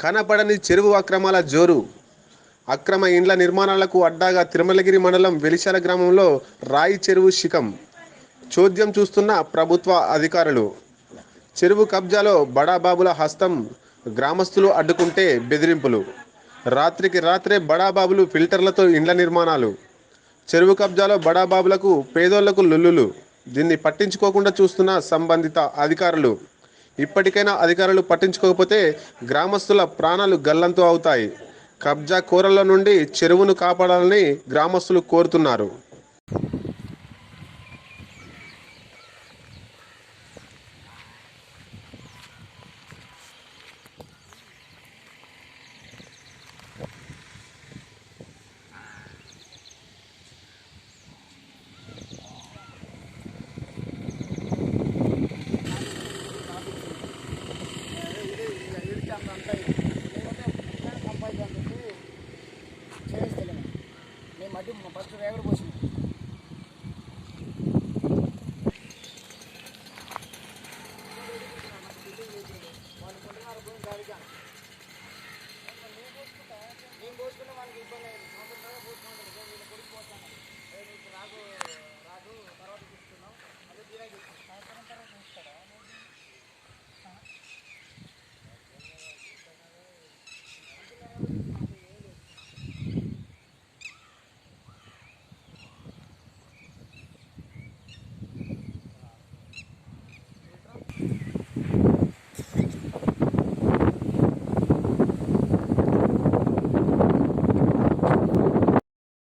కనపడని చెరువు అక్రమాల జోరు. అక్రమ ఇండ్ల నిర్మాణాలకు అడ్డాగా తిరుమలగిరి మండలం వెలిశాల గ్రామంలో రాయి చెరువు శిఖం. చోద్యం చూస్తున్న ప్రభుత్వ అధికారులు. చెరువు కబ్జాలో బడాబాబుల హస్తం గ్రామస్తులు అడ్డుకుంటే బెదిరింపులు. రాత్రికి రాత్రే బడాబాబులు ఫిల్టర్లతో ఇండ్ల నిర్మాణాలు. చెరువు కబ్జాలో బడాబాబులకు పేదోళ్ళకు లుల్లులు. దీన్ని పట్టించుకోకుండా చూస్తున్న సంబంధిత అధికారులు. ఇప్పటికైనా అధికారులు పట్టించుకోకపోతే గ్రామస్తుల ప్రాణాలు గల్లంతు అవుతాయి. కబ్జా కూరల నుండి చెరువును కాపాడాలని గ్రామస్తులు కోరుతున్నారు. నేను మధ్య ఫస్ట్ రేగడ పోసింది? నేను